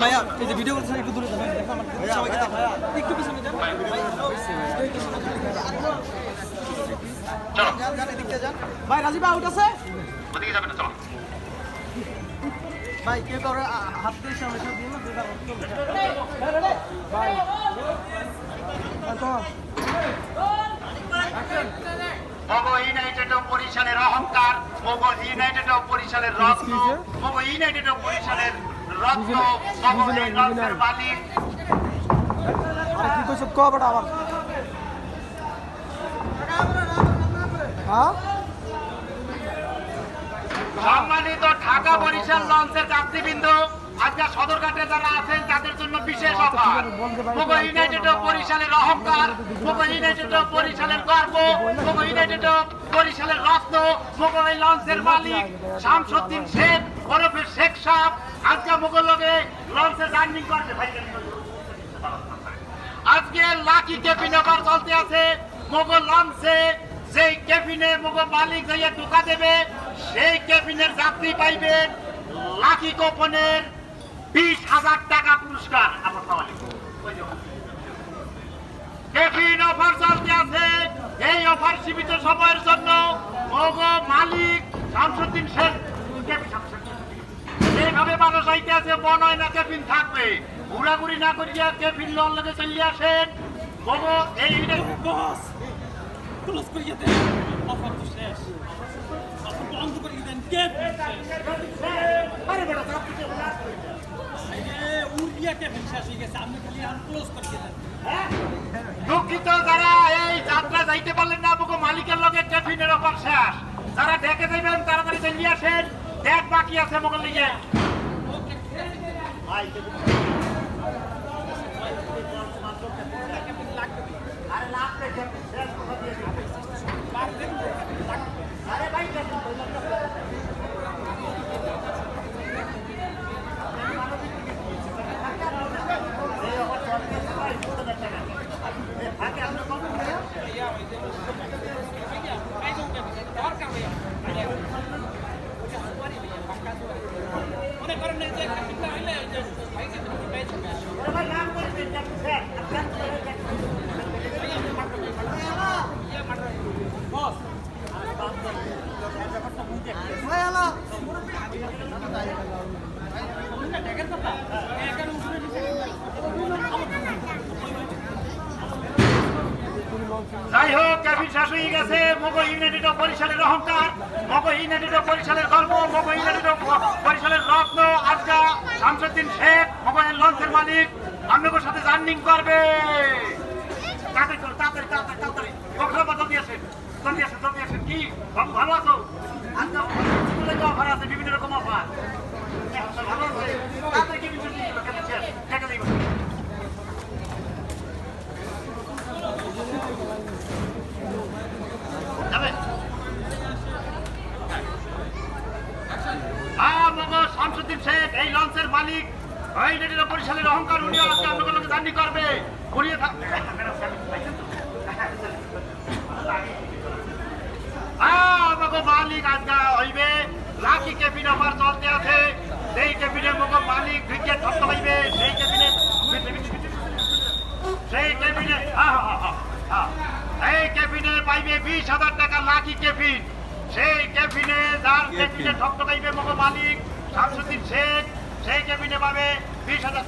ভাইয়া এই যে ভিডিও করছেন একটু দূরে একটু পিছনে যান ভাই রাজীব আউট আছে ভাই কে করে আ- হাত দিয়ে সামনে দিয়ে না ভাই তো মগো ইউনাইটেড ও বরিশালের অহংকার মগো ইউনাইটেড ও বরিশালের রত্ন মগো ইউনাইটেড ও বরিশালের রত্ন মগো এই রত্নের মালিক কি কইছ? ক আবার হ্যাঁ? সম্মানিত ঢাকা বরিশাল লঞ্চের যাত্রীবৃন্দ আজকে সদরঘাটে যারা আছেন তাদের জন্য বিশেষ অফার। মোগো ইউনাইটেড অফ বরিশালের অহংকার মোগো ইউনাইটেড অফ বরিশালের গর্ব মোগো ইউনাইটেড অফ বরিশালের রত্ন মোগো এই লঞ্চের মালিক শামসুদ্দিন শেখ ওরফে শেখ সাহ আজকে লগে লঞ্চে জার্নিং করছে ভাই। আজকে লাকি কেবিন অফার চলতে আছে মোগল লঞ্চে। যেই কেবিনে মোগল মালিক যাইয়া ঢোকা দেবে সেই কেবিনের যাত্রী পাইবেন লাকি কোপনের বিশ হাজার টাকা পুরস্কার আমার খাওয়ালে কেবিন অফার চলতে আছে। এই অফার সীমিত সময়ের জন্য মোগো মালিক শামসুদ্দিন শেখ যেভাবে মানুষ আইতে আছে মনে হয় না কেফিন থাকবে। ঘুরাঘুরি না করিয়া কেফিন লন লেগে চলিয়ে আসেন। বলো এই বস ক্লোজ করিয়ে দেন। অফার তো শেষ। অফার বন্ধ করিয়ে দেন। কে আরে বেটা চাপ দিতে হবে না। উড়িয়া কে শেষ আর করিয়ে দেন দুঃখিত যারা এই যাত্রা যাইতে পারলেন না বগো মালিকের লগে কেফিনের অফার শেষ। যারা দেখে যাইবেন তাড়াতাড়ি চলিয়ে আসেন। দেখ বাকি আছে মগল লিগে। আরে লাগবে শেষ কথা দিয়ে আরে ভাই মনে করেন না যে কাপিটা হইলে ওই যে ভাই যে ভাই যে বস ভাই আলা দেখেন কথা এখানে উঠে যাই হোক ক্যাবিন শেষ হয়ে গেছে। মগো ইউনাইটেড অফ বরিশালের অহংকার মগো ইউনাইটেড অফ বরিশালের গর্ব মগো ইউনাইটেড অফ রত্ন। শামসুদ্দিন শেখ, মোবাইল লঞ্চের মালিক। আপনাদের সাথে জার্নিং করবে। ভালো আছো? আজকে অফার আছে, বিভিন্ন রকম অফার। ভালো আছে। শেখ এই লঞ্চের মালিক। এই নেটের বরিশালের অহংকার, উনি আজকে লোকে জার্নি করবে। ঘুরিয়ে আমাগো মালিক আজকে হইবে। লাকি কেবিন অফার চলতে আছে। সেই কেবিনের মগো মালিক ঢুকে ঠক হইবে, সেই কেবিনে সেই কেবিনে এই কেবিনে পাইবে বিশ হাজার টাকা লাকি কেবিন। সেই ক্যাবিনে যার কেবিনে ঠক ঠকাইবে মগো মালিক শামসুদ্দিন শেখ সেই ক্যাবিনে পাবে বিশ হাজার।